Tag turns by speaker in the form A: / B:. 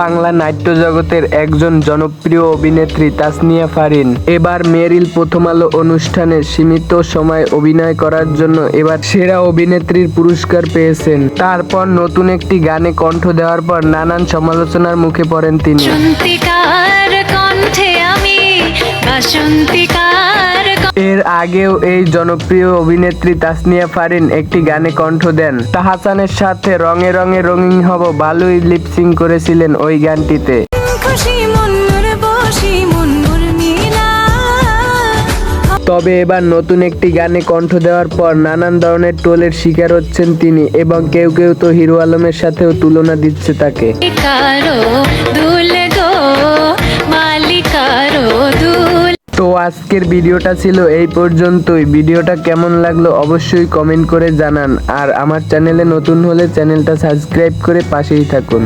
A: বাংলা নাট্য জগতের একজন জনপ্রিয় অভিনেত্রী তাসনিয়া ফারিন এবার মেরিল প্রথম আলো অনুষ্ঠানে সীমিত সময় অভিনয় করার জন্য এবার সেরা অভিনেত্রীর পুরস্কার পেয়েছেন। তারপর নতুন একটি গানে কণ্ঠ দেওয়ার পর নানান সমালোচনার মুখে পড়েন তিনি।
B: কণ্ঠে আমি
A: আগেও এই জনপ্রিয় অভিনেত্রী তাসনিয়া ফারিন একটি গানে কণ্ঠ দেন। তাহাসানের সাথে রঙে রঙে রঙিন হব ভালোই লিপসিং করেছিলেন ওই গানটিতে। তবে এবার নতুন একটি গানে কণ্ঠ দেওয়ার পর নানান ধরনের টোলের শিকার হচ্ছেন তিনি এবং কেউ কেউ তো হিরো আলমের সাথেও তুলনা দিচ্ছে তাকে। তো আজকের ভিডিওটা ছিল এই পর্যন্তই। ভিডিওটা কেমন লাগল অবশ্যই কমেন্ট করে জানান। আর আমার চ্যানেলে নতুন হলে চ্যানেলটা সাবস্ক্রাইব করে পাশেই থাকুন।